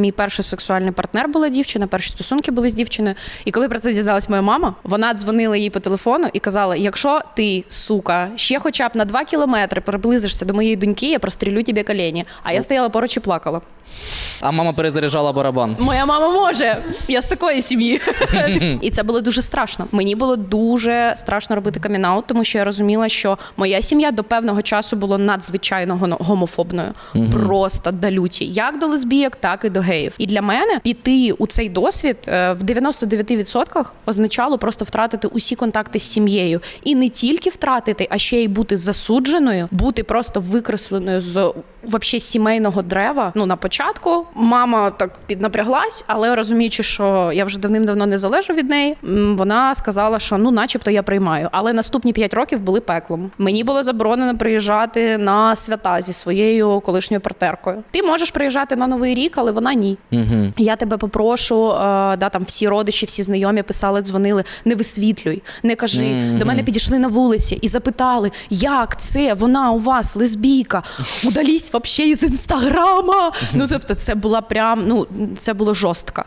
Мій перший сексуальний партнер була дівчина, перші стосунки були з дівчиною. І коли про це дізналась моя мама, вона дзвонила їй по телефону і казала: якщо ти, сука, ще хоча б на два кілометри приблизишся до моєї доньки, я прострілю тобі колені. А я стояла поруч і плакала. А мама перезаряджала барабан. Моя мама може. Я з такої сім'ї. і це було дуже страшно. Мені було дуже страшно робити камінаут, тому що я розуміла, що моя сім'я до певного часу була надзвичайно гомофобною. Просто до люті. Як до лесбійок, так і до геїв. І для мене піти у цей досвід е, в 99% означало просто втратити усі контакти з сім'єю. І не тільки втратити, а ще й бути засудженою, бути просто викресленою з вообще сімейного дерева. Ну на початку мама так піднапряглась, але розуміючи, що я вже давним-давно не залежу від неї, вона сказала, що ну, начебто, я приймаю. Але наступні 5 років були пеклом. Мені було заборонено приїжджати на свята зі своєю колишньою партнеркою. Ти можеш приїжджати на новий рік, але вона ні. Угу. Я тебе попрошу, е, да там всі родичі, всі знайомі писали, дзвонили. Не висвітлюй, не кажи. Мгм. До мене підійшли на вулиці і запитали, як це вона у вас лесбійка? Удалісь вообще із інстаграма. Ну тобто, це була прям ну це було жорстко.